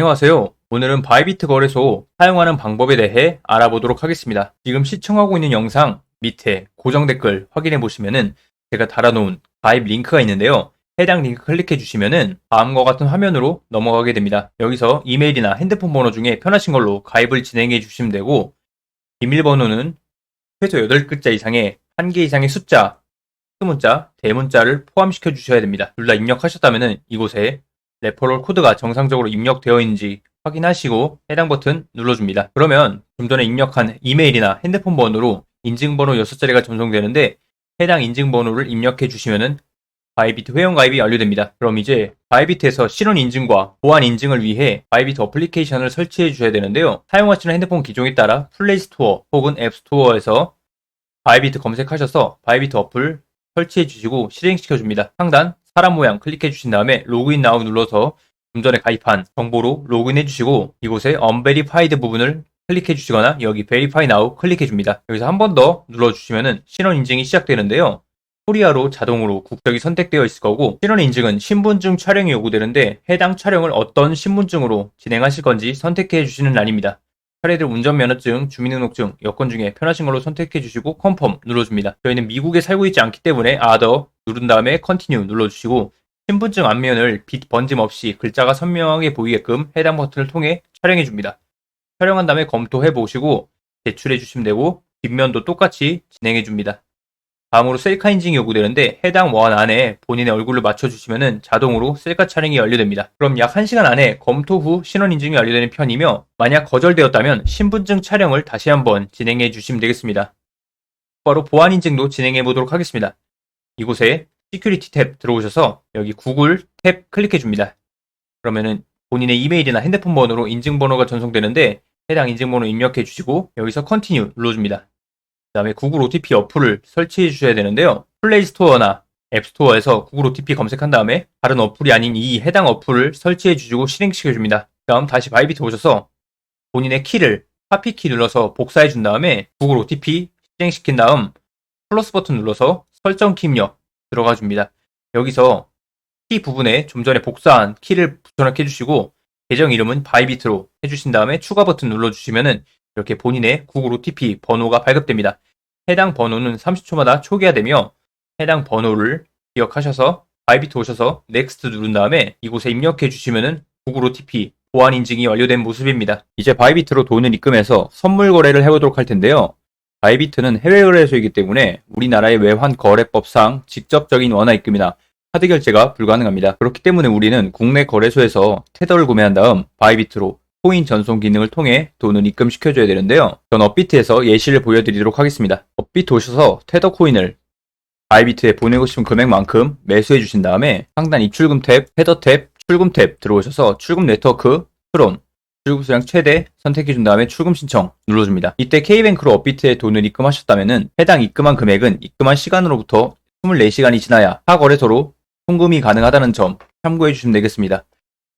안녕하세요. 오늘은 바이비트 거래소 사용하는 방법에 대해 알아보도록 하겠습니다. 지금 시청하고 있는 영상 밑에 고정 댓글 확인해 보시면은 제가 달아놓은 가입 링크가 있는데요. 해당 링크 클릭해 주시면은 다음과 같은 화면으로 넘어가게 됩니다. 여기서 이메일이나 핸드폰 번호 중에 편하신 걸로 가입을 진행해 주시면 되고 비밀번호는 최소 8글자 이상의 1개 이상의 숫자, 수문자, 대문자를 포함시켜 주셔야 됩니다. 둘 다 입력하셨다면은 이곳에 레퍼럴 코드가 정상적으로 입력되어 있는지 확인하시고 해당 버튼 눌러줍니다. 그러면 좀 전에 입력한 이메일이나 핸드폰 번호로 인증번호 6자리가 전송되는데 해당 인증번호를 입력해 주시면은 바이비트 회원 가입이 완료됩니다. 그럼 이제 바이비트에서 실원 인증과 보안 인증을 위해 바이비트 어플리케이션을 설치해 주셔야 되는데요. 사용하시는 핸드폰 기종에 따라 플레이스토어 혹은 앱스토어에서 바이비트 검색하셔서 바이비트 어플 설치해 주시고 실행시켜 줍니다. 상단 사람 모양 클릭해 주신 다음에 로그인 나우 눌러서 좀 전에 가입한 정보로 로그인해 주시고 이곳에 unverified 부분을 클릭해 주시거나 여기 verify now 클릭해 줍니다. 여기서 한 번 더 눌러 주시면은 신원 인증이 시작되는데요. 코리아로 자동으로 국적이 선택되어 있을 거고 신원 인증은 신분증 촬영이 요구되는데 해당 촬영을 어떤 신분증으로 진행하실 건지 선택해 주시는欄입니다. 차례들 운전면허증, 주민등록증, 여권 중에 편하신 걸로 선택해 주시고 컨펌 눌러줍니다. 저희는 미국에 살고 있지 않기 때문에 아더 누른 다음에 컨티뉴 눌러주시고 신분증 앞면을 빛 번짐 없이 글자가 선명하게 보이게끔 해당 버튼을 통해 촬영해 줍니다. 촬영한 다음에 검토해 보시고 제출해 주시면 되고 뒷면도 똑같이 진행해 줍니다. 다음으로 셀카 인증이 요구되는데 해당 원 안에 본인의 얼굴을 맞춰주시면 자동으로 셀카 촬영이 완료됩니다. 그럼 약 1시간 안에 검토 후 신원 인증이 완료되는 편이며 만약 거절되었다면 신분증 촬영을 다시 한번 진행해 주시면 되겠습니다. 바로 보안 인증도 진행해 보도록 하겠습니다. 이곳에 시큐리티 탭 들어오셔서 여기 구글 탭 클릭해 줍니다. 그러면은 본인의 이메일이나 핸드폰 번호로 인증번호가 전송되는데 해당 인증번호 입력해 주시고 여기서 컨티뉴 눌러줍니다. 그 다음에 구글 OTP 어플을 설치해 주셔야 되는데요. 플레이 스토어나 앱 스토어에서 구글 OTP 검색한 다음에 다른 어플이 아닌 이 해당 어플을 설치해 주시고 실행시켜 줍니다. 다음 다시 바이비트 오셔서 본인의 키를 카피 키 눌러서 복사해 준 다음에 구글 OTP 실행시킨 다음 플러스 버튼 눌러서 설정 키 입력 들어가 줍니다. 여기서 키 부분에 좀 전에 복사한 키를 붙여넣기 해주시고 계정 이름은 바이비트로 해주신 다음에 추가 버튼 눌러주시면은 이렇게 본인의 구글 OTP 번호가 발급됩니다. 해당 번호는 30초마다 초기화되며 해당 번호를 기억하셔서 바이비트 오셔서 넥스트 누른 다음에 이곳에 입력해 주시면은 구글 OTP 보안 인증이 완료된 모습입니다. 이제 바이비트로 돈을 입금해서 선물 거래를 해보도록 할 텐데요. 바이비트는 해외 거래소이기 때문에 우리나라의 외환 거래법상 직접적인 원화 입금이나 카드 결제가 불가능합니다. 그렇기 때문에 우리는 국내 거래소에서 테더를 구매한 다음 바이비트로 코인 전송 기능을 통해 돈을 입금시켜줘야 되는데요. 전 업비트에서 예시를 보여드리도록 하겠습니다. 업비트 오셔서 테더 코인을 바이비트에 보내고 싶은 금액만큼 매수해 주신 다음에 상단 입출금 탭, 헤더 탭, 출금 탭 들어오셔서 출금 네트워크, 프롬, 출금 수량 최대 선택해 준 다음에 출금 신청 눌러줍니다. 이때 K뱅크로 업비트에 돈을 입금하셨다면 해당 입금한 금액은 입금한 시간으로부터 24시간이 지나야 타 거래소로 송금이 가능하다는 점 참고해 주시면 되겠습니다.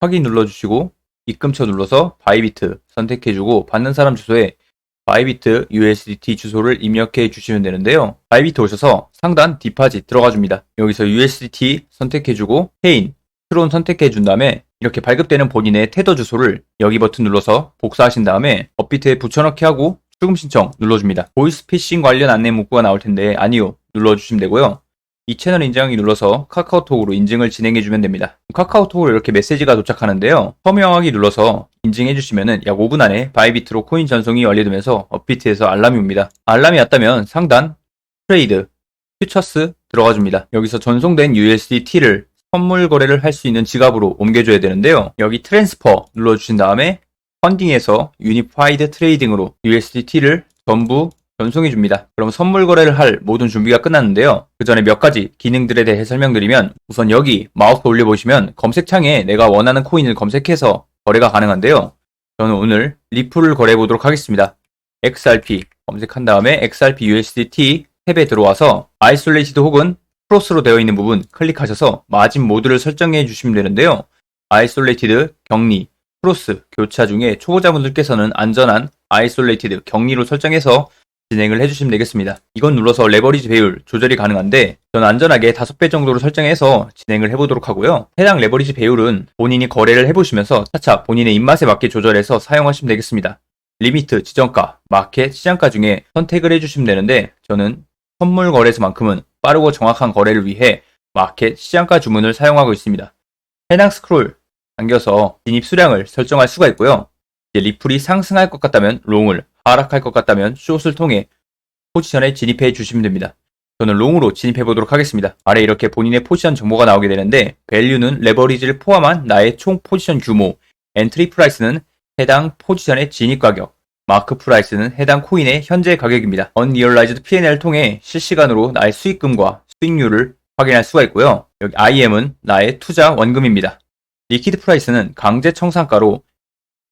확인 눌러주시고 입금처 눌러서 바이비트 선택해주고 받는 사람 주소에 바이비트 USDT 주소를 입력해 주시면 되는데요. 바이비트 오셔서 상단 디파짓 들어가 줍니다. 여기서 USDT 선택해주고 페인, 트론 선택해 준 다음에 이렇게 발급되는 본인의 테더 주소를 여기 버튼 눌러서 복사하신 다음에 업비트에 붙여넣기 하고 출금 신청 눌러줍니다. 보이스 피싱 관련 안내 문구가 나올 텐데 아니요 눌러주시면 되고요. 이 채널 인증하기 눌러서 카카오톡으로 인증을 진행해주면 됩니다. 카카오톡으로 이렇게 메시지가 도착하는데요. 서명하기 눌러서 인증해주시면 약 5분 안에 바이비트로 코인 전송이 완료되면서 업비트에서 알람이 옵니다. 알람이 왔다면 상단 트레이드, 퓨처스 들어가줍니다. 여기서 전송된 USDT를 선물 거래를 할 수 있는 지갑으로 옮겨줘야 되는데요. 여기 트랜스퍼 눌러주신 다음에 펀딩에서 유니파이드 트레이딩으로 USDT를 전부 전송해 줍니다. 그럼 선물 거래를 할 모든 준비가 끝났는데요. 그 전에 몇 가지 기능들에 대해 설명드리면 우선 여기 마우스 올려보시면 검색창에 내가 원하는 코인을 검색해서 거래가 가능한데요. 저는 오늘 리플을 거래해 보도록 하겠습니다. XRP 검색한 다음에 XRP USDT 탭에 들어와서 아이솔레이티드 혹은 크로스로 되어 있는 부분 클릭하셔서 마진 모드를 설정해 주시면 되는데요. 아이솔레이티드, 격리, 크로스, 교차 중에 초보자분들께서는 안전한 아이솔레이티드, 격리로 설정해서 진행을 해주시면 되겠습니다. 이건 눌러서 레버리지 배율 조절이 가능한데 저는 안전하게 5배 정도로 설정해서 진행을 해보도록 하고요. 해당 레버리지 배율은 본인이 거래를 해보시면서 차차 본인의 입맛에 맞게 조절해서 사용하시면 되겠습니다. 리미트, 지정가, 마켓, 시장가 중에 선택을 해주시면 되는데 저는 선물 거래소만큼은 빠르고 정확한 거래를 위해 마켓, 시장가 주문을 사용하고 있습니다. 해당 스크롤 당겨서 진입 수량을 설정할 수가 있고요. 리플이 상승할 것 같다면 롱을, 하락할 것 같다면 숏을 통해 포지션에 진입해 주시면 됩니다. 저는 롱으로 진입해 보도록 하겠습니다. 아래 이렇게 본인의 포지션 정보가 나오게 되는데 밸류는 레버리지를 포함한 나의 총 포지션 규모, 엔트리 프라이스는 해당 포지션의 진입 가격, 마크 프라이스는 해당 코인의 현재 가격입니다. 언리얼라이즈드 P&L을 통해 실시간으로 나의 수익금과 수익률을 확인할 수가 있고요. 여기 IM은 나의 투자 원금입니다. 리퀴드 프라이스는 강제 청산가로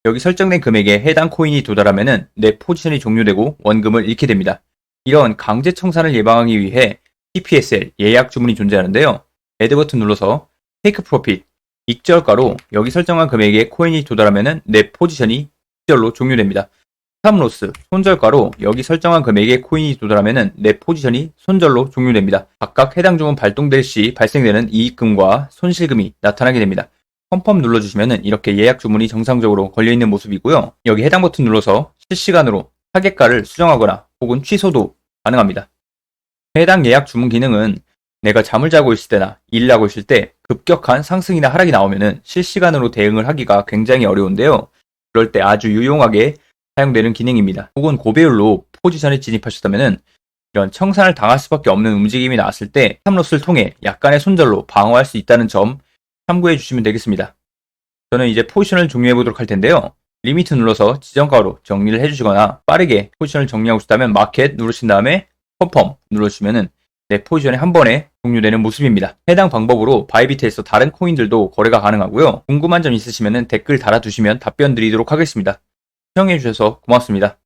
여기 설정된 금액에 해당 코인이 도달하면 내 포지션이 종료되고 원금을 잃게 됩니다. 이런 강제 청산을 예방하기 위해 TPSL 예약 주문이 존재하는데요. 애드 버튼 눌러서 테이크 프로핏 익절가로 여기 설정한 금액에 코인이 도달하면 내 포지션이 익절로 종료됩니다. 스탑로스 손절가로 여기 설정한 금액에 코인이 도달하면 내 포지션이 손절로 종료됩니다. 각각 해당 주문 발동될 시 발생되는 이익금과 손실금이 나타나게 됩니다. 펌펌 눌러주시면 이렇게 예약 주문이 정상적으로 걸려있는 모습이고요. 여기 해당 버튼 눌러서 실시간으로 타겟가를 수정하거나 혹은 취소도 가능합니다. 해당 예약 주문 기능은 내가 잠을 자고 있을 때나 일을 하고 있을 때 급격한 상승이나 하락이 나오면 실시간으로 대응을 하기가 굉장히 어려운데요. 그럴 때 아주 유용하게 사용되는 기능입니다. 혹은 고배율로 포지션에 진입하셨다면 이런 청산을 당할 수밖에 없는 움직임이 나왔을 때 탑로스를 통해 약간의 손절로 방어할 수 있다는 점 참고해 주시면 되겠습니다. 저는 이제 포지션을 종료해 보도록 할 텐데요. 리미트 눌러서 지정가로 정리를 해주시거나 빠르게 포지션을 정리하고 싶다면 마켓 누르신 다음에 펌펌 눌러주시면은 내 포지션이 한 번에 종료되는 모습입니다. 해당 방법으로 바이비트에서 다른 코인들도 거래가 가능하고요. 궁금한 점 있으시면 댓글 달아두시면 답변 드리도록 하겠습니다. 시청해주셔서 고맙습니다.